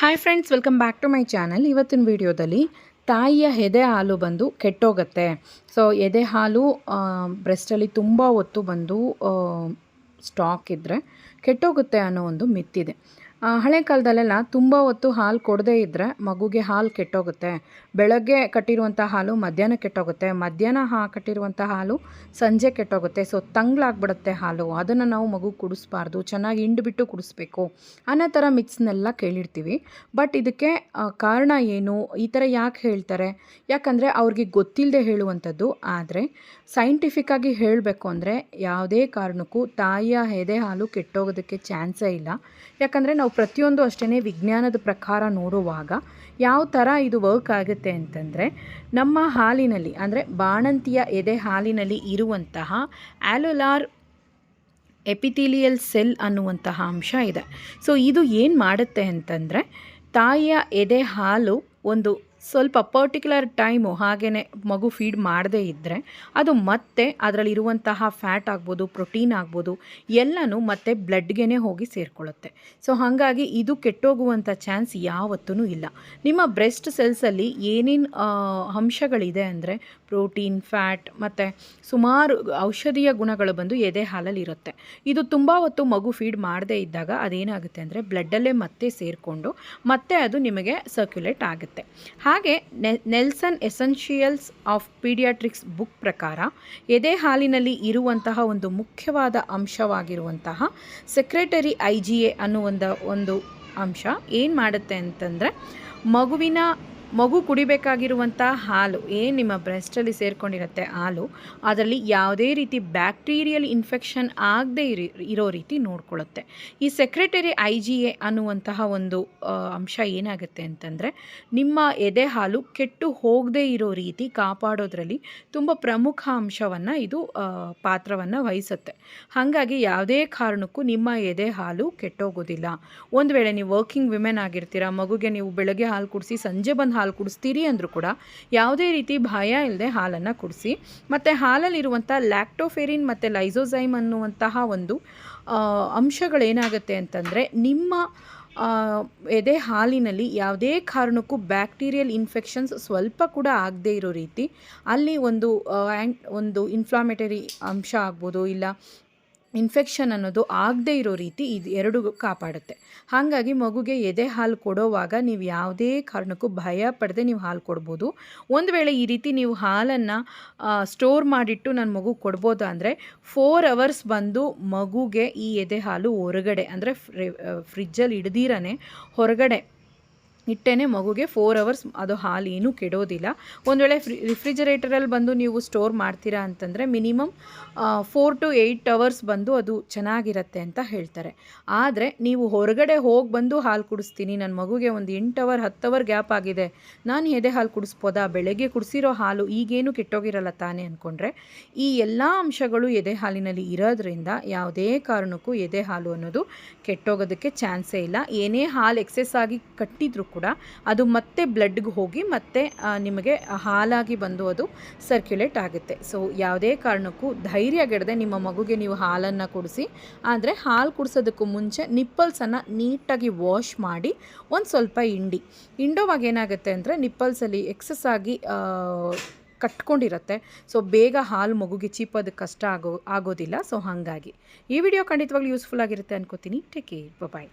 Hi friends welcome back to my channel ಇವತ್ತಿನ ವಿಡಿಯೋದಲ್ಲಿ ತಾಯಿಯ ಎದೆ ಹಾಲು ಬಂದು ಕೆಟ್ಟೋಗುತ್ತೆ. ಸೊ ಎದೆ ಹಾಲು ಬ್ರೆಸ್ಟಲ್ಲಿ ತುಂಬ ಹೊತ್ತು ಬಂದು ಸ್ಟಾಕ್ ಇದ್ದರೆ ಕೆಟ್ಟೋಗುತ್ತೆ ಅನ್ನೋ ಒಂದು ಮಿತ್ತಿದೆ ಹಳೆ ಕಾಲದಲ್ಲೆಲ್ಲ ತುಂಬ ಹೊತ್ತು ಹಾಲು ಕೊಡದೇ ಇದ್ದರೆ ಮಗುಗೆ ಹಾಲು ಕೆಟ್ಟೋಗುತ್ತೆ. ಬೆಳಗ್ಗೆ ಕಟ್ಟಿರುವಂಥ ಹಾಲು ಮಧ್ಯಾಹ್ನ ಕೆಟ್ಟೋಗುತ್ತೆ. ಮಧ್ಯಾಹ್ನ ಹಾ ಕಟ್ಟಿರುವಂಥ ಹಾಲು ಸಂಜೆ ಕೆಟ್ಟೋಗುತ್ತೆ. ಸೊ ತಂಗ್ಳಾಗ್ಬಿಡುತ್ತೆ ಹಾಲು. ಅದನ್ನು ನಾವು ಮಗು ಕುಡಿಸ್ಬಾರ್ದು. ಚೆನ್ನಾಗಿ ಹಿಂಡ್ಬಿಟ್ಟು ಕುಡಿಸ್ಬೇಕು. ಅನ್ನೋ ಥರ ಮಿಕ್ಸ್ನೆಲ್ಲ ಕೇಳಿರ್ತೀವಿ. ಬಟ್ ಇದಕ್ಕೆ ಕಾರಣ ಏನು? ಈ ಥರ ಯಾಕೆ ಹೇಳ್ತಾರೆ? ಯಾಕಂದರೆ ಅವ್ರಿಗೆ ಗೊತ್ತಿಲ್ಲದೆ ಹೇಳುವಂಥದ್ದು. ಆದರೆ ಸೈಂಟಿಫಿಕ್ಕಾಗಿ ಹೇಳಬೇಕು ಅಂದರೆ ಯಾವುದೇ ಕಾರಣಕ್ಕೂ ತಾಯಿಯ ಎದೆ ಹಾಲು ಕೆಟ್ಟೋಗೋದಕ್ಕೆ ಚಾನ್ಸೇ ಇಲ್ಲ. ಯಾಕಂದರೆ ನಾವು ಪ್ರತಿಯೊಂದು ಅಷ್ಟೇ ವಿಜ್ಞಾನದ ಪ್ರಕಾರ ನೋಡುವಾಗ ಯಾವ ಥರ ಇದು ವರ್ಕ್ ಆಗುತ್ತೆ ಅಂತಂದರೆ ನಮ್ಮ ಹಾಲಿನಲ್ಲಿ, ಅಂದರೆ ಬಾಣಂತಿಯ ಎದೆ ಹಾಲಿನಲ್ಲಿ ಇರುವಂತಹ ಆಲೋಲಾರ್ ಎಪಿಥೀಲಿಯಲ್ ಸೆಲ್ ಅನ್ನುವಂತಹ ಅಂಶ ಇದೆ. ಸೊ ಇದು ಏನು ಮಾಡುತ್ತೆ ಅಂತಂದರೆ ತಾಯಿಯ ಎದೆ ಹಾಲು ಒಂದು ಸ್ವಲ್ಪ ಪರ್ಟಿಕ್ಯುಲರ್ ಟೈಮು ಹಾಗೆಯೇ ಮಗು ಫೀಡ್ ಮಾಡದೇ ಇದ್ದರೆ ಅದು ಮತ್ತೆ ಅದರಲ್ಲಿರುವಂತಹ ಫ್ಯಾಟ್ ಆಗ್ಬೋದು ಪ್ರೋಟೀನ್ ಆಗ್ಬೋದು, ಎಲ್ಲನೂ ಮತ್ತೆ ಬ್ಲಡ್ಗೆ ಹೋಗಿ ಸೇರಿಕೊಳ್ಳುತ್ತೆ. ಸೊ ಹಾಗಾಗಿ ಇದು ಕೆಟ್ಟೋಗುವಂಥ ಚಾನ್ಸ್ ಯಾವತ್ತೂ ಇಲ್ಲ. ನಿಮ್ಮ ಬ್ರೆಸ್ಟ್ ಸೆಲ್ಸಲ್ಲಿ ಏನೇನು ಅಂಶಗಳಿದೆ ಅಂದರೆ ಪ್ರೋಟೀನ್ ಫ್ಯಾಟ್ ಮತ್ತು ಸುಮಾರು ಔಷಧೀಯ ಗುಣಗಳು ಬಂದು ಎದೆ ಹಾಲಲ್ಲಿ ಇರುತ್ತೆ. ಇದು ತುಂಬ ಹೊತ್ತು ಮಗು ಫೀಡ್ ಮಾಡದೇ ಇದ್ದಾಗ ಅದೇನಾಗುತ್ತೆ ಅಂದರೆ ಬ್ಲಡ್ಡಲ್ಲೇ ಮತ್ತೆ ಸೇರಿಕೊಂಡು ಮತ್ತೆ ಅದು ನಿಮಗೆ ಸರ್ಕ್ಯುಲೇಟ್ ಆಗುತ್ತೆ. ಹಾಗೆ Nelson essentials of pediatrics book ಪ್ರಕಾರ ಎದೆ ಹಾಲಿನಲ್ಲಿ ಇರುವಂತಹ ಒಂದು ಮುಖ್ಯವಾದ ಅಂಶವಾಗಿರುವಂತಹ ಸೆಕ್ರೆಟರಿ ಐ ಜಿ ಎ ಅನ್ನುವಂಥ ಒಂದು ಅಂಶ ಏನು ಮಾಡುತ್ತೆ ಅಂತಂದರೆ ಮಗುವಿನ ಮಗು ಕುಡಿಬೇಕಾಗಿರುವಂಥ ಹಾಲು ಏನು ನಿಮ್ಮ ಬ್ರೆಸ್ಟಲ್ಲಿ ಸೇರ್ಕೊಂಡಿರುತ್ತೆ ಹಾಲು, ಅದರಲ್ಲಿ ಯಾವುದೇ ರೀತಿ ಬ್ಯಾಕ್ಟೀರಿಯಲ್ ಇನ್ಫೆಕ್ಷನ್ ಆಗದೆ ಇರಿ ರೀತಿ ನೋಡ್ಕೊಳ್ಳುತ್ತೆ ಈ ಸೆಕ್ರೆಟರಿ ಐ ಜಿ ಎ ಅನ್ನುವಂತಹ ಒಂದು ಅಂಶ ಏನಾಗುತ್ತೆ ಅಂತಂದರೆ, ನಿಮ್ಮ ಎದೆ ಹಾಲು ಕೆಟ್ಟು ಹೋಗದೇ ಇರೋ ರೀತಿ ಕಾಪಾಡೋದ್ರಲ್ಲಿ ತುಂಬ ಪ್ರಮುಖ ಅಂಶವನ್ನು ಇದು ಪಾತ್ರವನ್ನು ವಹಿಸುತ್ತೆ. ಹಾಗಾಗಿ ಯಾವುದೇ ಕಾರಣಕ್ಕೂ ನಿಮ್ಮ ಎದೆ ಹಾಲು ಕೆಟ್ಟೋಗೋದಿಲ್ಲ. ಒಂದು ವೇಳೆ ನೀವು ವರ್ಕಿಂಗ್ ವಿಮೆನ್ ಆಗಿರ್ತೀರ, ಮಗುಗೆ ನೀವು ಬೆಳಗ್ಗೆ ಹಾಲು ಕುಡಿಸಿ ಸಂಜೆ ಬಂದು ಹಾಲು ಕುಡಿಸ್ತೀರಿ ಅಂದರೂ ಕೂಡ ಯಾವುದೇ ರೀತಿ ಭಯ ಇಲ್ಲದೆ ಹಾಲನ್ನು ಕುಡಿಸಿ. ಮತ್ತು ಹಾಲಲ್ಲಿರುವಂಥ ಲ್ಯಾಕ್ಟೋಫೆರಿನ್ ಮತ್ತು ಲೈಸೋಸೈಮ್ ಅನ್ನುವಂತಹ ಒಂದು ಅಂಶಗಳೇನಾಗುತ್ತೆ ಅಂತಂದರೆ ನಿಮ್ಮ ಎದೆ ಹಾಲಿನಲ್ಲಿ ಯಾವುದೇ ಕಾರಣಕ್ಕೂ ಬ್ಯಾಕ್ಟೀರಿಯಲ್ ಇನ್ಫೆಕ್ಷನ್ಸ್ ಸ್ವಲ್ಪ ಕೂಡ ಆಗದೇ ಇರೋ ರೀತಿ ಅಲ್ಲಿ ಒಂದು ಒಂದು ಇನ್ಫ್ಲಾಮೇಟರಿ ಅಂಶ ಆಗ್ಬೋದು ಇಲ್ಲ ಇನ್ಫೆಕ್ಷನ್ ಅನ್ನೋದು ಆಗದೇ ಇರೋ ರೀತಿ ಇದು ಎರಡು ಕಾಪಾಡುತ್ತೆ. ಹಾಗಾಗಿ ಮಗುಗೆ ಎದೆ ಹಾಲು ಕೊಡೋವಾಗ ನೀವು ಯಾವುದೇ ಕಾರಣಕ್ಕೂ ಭಯ ಪಡದೆ ನೀವು ಹಾಲು ಕೊಡ್ಬೋದು. ಒಂದು ವೇಳೆ ಈ ರೀತಿ ನೀವು ಹಾಲನ್ನು ಸ್ಟೋರ್ ಮಾಡಿಟ್ಟು ನನ್ನ ಮಗು ಕೊಡ್ಬೋದು ಅಂದರೆ ಫೋರ್ ಅವರ್ಸ್ ಬಂದು ಮಗುಗೆ ಈ ಎದೆ ಹಾಲು ಹೊರಗಡೆ ಅಂದರೆ ಫ್ರಿಜ್ಜಲ್ಲಿ ಹಿಡ್ದಿರೇ ಹೊರಗಡೆ ಇಟ್ಟೇ ಮಗುಗೆ ಫೋರ್ ಅವರ್ಸ್ ಅದು ಹಾಲು ಏನೂ ಕೆಡೋದಿಲ್ಲ. ಒಂದು ವೇಳೆ ಫ್ರಿ ರಿಫ್ರಿಜರೇಟರಲ್ಲಿ ಬಂದು ನೀವು ಸ್ಟೋರ್ ಮಾಡ್ತೀರಾ ಅಂತಂದರೆ minimum four to eight hours ಬಂದು ಅದು ಚೆನ್ನಾಗಿರುತ್ತೆ ಅಂತ ಹೇಳ್ತಾರೆ. ಆದರೆ ನೀವು ಹೊರಗಡೆ ಹೋಗಿ ಬಂದು ಹಾಲು ಕುಡಿಸ್ತೀನಿ ನನ್ನ ಮಗುಗೆ ಒಂದು ಎಂಟು ಅವರ್ ಹತ್ತು ಅವರ್ ಗ್ಯಾಪ್ ಆಗಿದೆ, ನಾನು ಎದೆ ಹಾಲು ಕುಡಿಸ್ಬೋದಾ? ಬೆಳಗ್ಗೆ ಕುಡಿಸಿರೋ ಹಾಲು ಈಗೇನು ಕೆಟ್ಟೋಗಿರಲ್ಲ ತಾನೇ ಅಂದ್ಕೊಂಡ್ರೆ ಈ ಎಲ್ಲ ಅಂಶಗಳು ಎದೆ ಹಾಲಿನಲ್ಲಿ ಇರೋದ್ರಿಂದ ಯಾವುದೇ ಕಾರಣಕ್ಕೂ ಎದೆ ಹಾಲು ಅನ್ನೋದು ಕೆಟ್ಟೋಗೋದಕ್ಕೆ ಚಾನ್ಸೇ ಇಲ್ಲ. ಏನೇ ಹಾಲು ಎಕ್ಸೆಸ್ ಆಗಿ ಕಟ್ಟಿದ್ರು ಕೂಡ. ಅದು ಮತ್ತೆ ಬ್ಲಡ್ಗೆ ಹೋಗಿ ಮತ್ತೆ ನಿಮಗೆ ಹಾಲಾಗಿ ಬಂದು ಅದು ಸರ್ಕ್ಯುಲೇಟ್ ಆಗುತ್ತೆ. ಸೊ ಯಾವುದೇ ಕಾರಣಕ್ಕೂ ಧೈರ್ಯಗೆಡದೆ ನಿಮ್ಮ ಮಗುಗೆ ನೀವು ಹಾಲನ್ನು ಕುಡಿಸಿ, ಆದರೆ ಹಾಲು ಕುಡಿಸೋದಕ್ಕೂ ಮುಂಚೆ ನಿಪ್ಪಲ್ಸನ್ನು ನೀಟಾಗಿ ವಾಶ್ ಮಾಡಿ, ಒಂದು ಸ್ವಲ್ಪ ಹಿಂಡಿ. ಹಿಂಡೋವಾಗ ಏನಾಗುತ್ತೆ ಅಂದರೆ ನಿಪ್ಪಲ್ಸಲ್ಲಿ ಎಕ್ಸಸ್ ಆಗಿ ಕಟ್ಕೊಂಡಿರುತ್ತೆ. ಸೊ ಬೇಗ ಹಾಲು ಮಗುಗೆ ಚೀಪೋದಕ್ಕೆ ಕಷ್ಟ ಆಗೋ, ಆಗೋದಿಲ್ಲ. ಸೊ ಹಾಗಾಗಿ ಈ ವಿಡಿಯೋ ಖಂಡಿತವಾಗ್ಲೂ ಯೂಸ್ಫುಲ್ ಆಗಿರುತ್ತೆ ಅನ್ಕೋತೀನಿ. Take care bye